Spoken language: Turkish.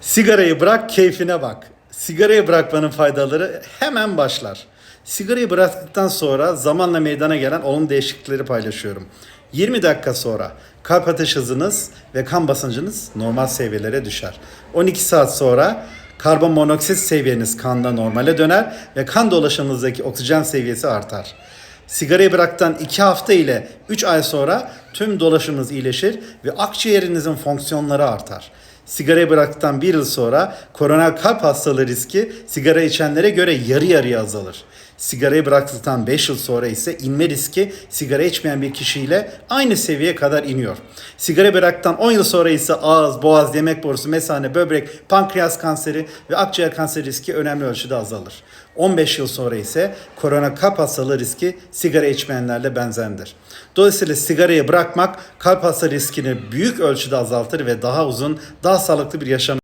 Sigarayı bırak, keyfine bak. Sigarayı bırakmanın faydaları hemen başlar. Sigarayı bıraktıktan sonra zamanla meydana gelen olumlu değişiklikleri paylaşıyorum. 20 dakika sonra kalp atış hızınız ve kan basıncınız normal seviyelere düşer. 12 saat sonra karbon monoksit seviyeniz kanda normale döner ve kan dolaşımınızdaki oksijen seviyesi artar. Sigarayı bıraktıktan 2 hafta ile 3 ay sonra tüm dolaşımınız iyileşir ve akciğerinizin fonksiyonları artar. Sigarayı bıraktıktan bir yıl sonra koroner kalp hastalığı riski sigara içenlere göre yarı yarıya azalır. Sigarayı bıraktıktan 5 yıl sonra ise inme riski sigara içmeyen bir kişiyle aynı seviyeye kadar iniyor. Sigara bıraktıktan 10 yıl sonra ise ağız, boğaz, yemek borusu, mesane, böbrek, pankreas kanseri ve akciğer kanseri riski önemli ölçüde azalır. 15 yıl sonra ise korona kalp hastalığı riski sigara içmeyenlerle benzerdir. Dolayısıyla sigarayı bırakmak kalp hastalığı riskini büyük ölçüde azaltır ve daha uzun, daha sağlıklı bir yaşam